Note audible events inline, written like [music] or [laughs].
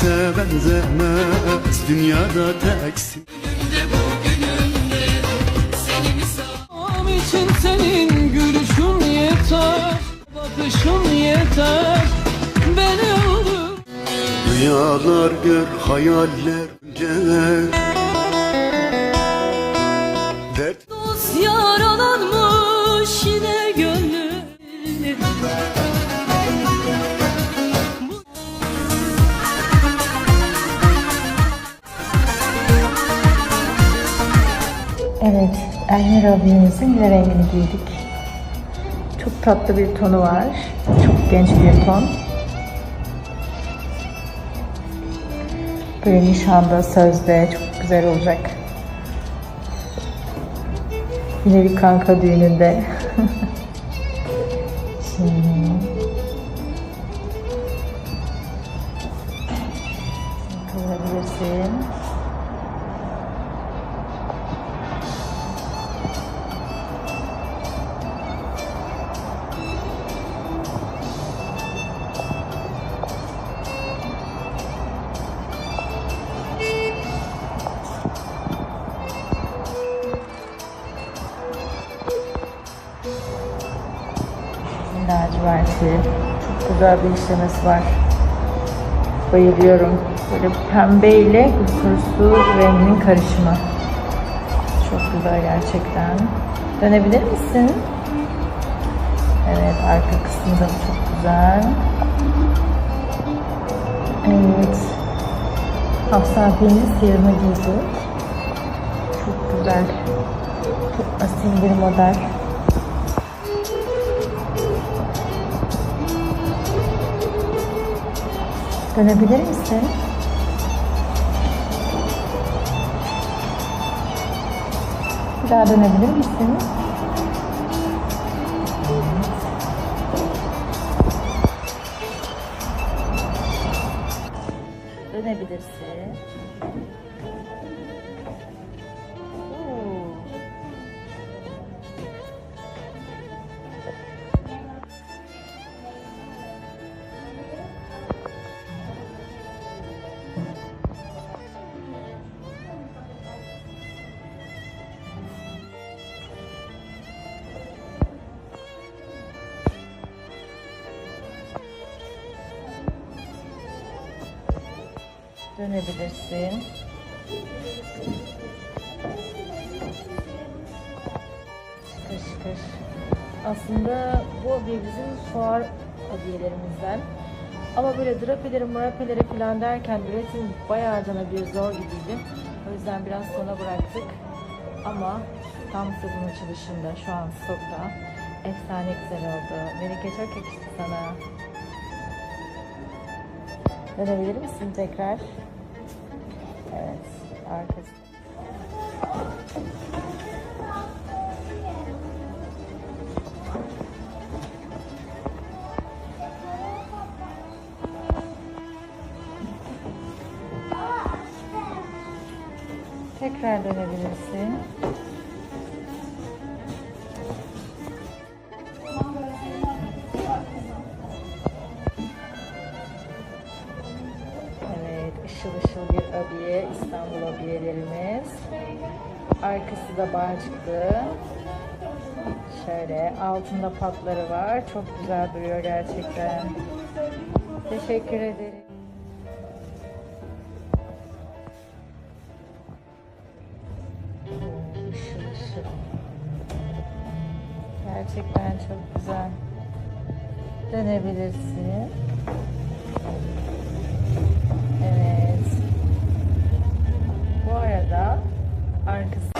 kimse benzemez. Dünyada teksin. İçin senin gülüşün yeter. Bakışın yeter. Beni öldür. Rüyalar gör hayaller gel Evet, Elmir abimizin bir rengini giydik. Çok tatlı bir tonu var. Çok genç bir ton. Böyle nişanda, sözde çok güzel olacak. Yine bir kanka düğününde. [laughs] Şimdi... Kıvırabilirsin. Laciverti. Çok güzel bir işlemesi var. Bayılıyorum. Böyle pembe ile tursu renginin karışımı. Çok güzel gerçekten. Dönebilir misin? Evet, arka kısmı da çok güzel. Evet. Hafsa abinin siyahını giydi. Çok güzel. Çok asil bir model. Dönebilir misin? Bir daha dönebilir misin? Dönebilirsin. Dönebilirsin. Şıkır şıkır. Aslında bu abiye bizim fuar abiyelerimizden. Ama böyle drapeleri, murapeleri falan derken üretim bayağı cana bir zor gibiydi. O yüzden biraz sona bıraktık. Ama tam sezon açılışında şu an stokta. Efsane güzel oldu. Melike çok yakıştı sana. Dönebilir misin tekrar? Evet, arkası. Tekrar dönebilirsin. Abiye, İstanbul abiyelerimiz. Arkası da bağcıklı. Şöyle altında patları var. Çok güzel duruyor gerçekten. Teşekkür ederim. Gerçekten çok güzel. Dönebilirsin. Evet. Bu arada arkası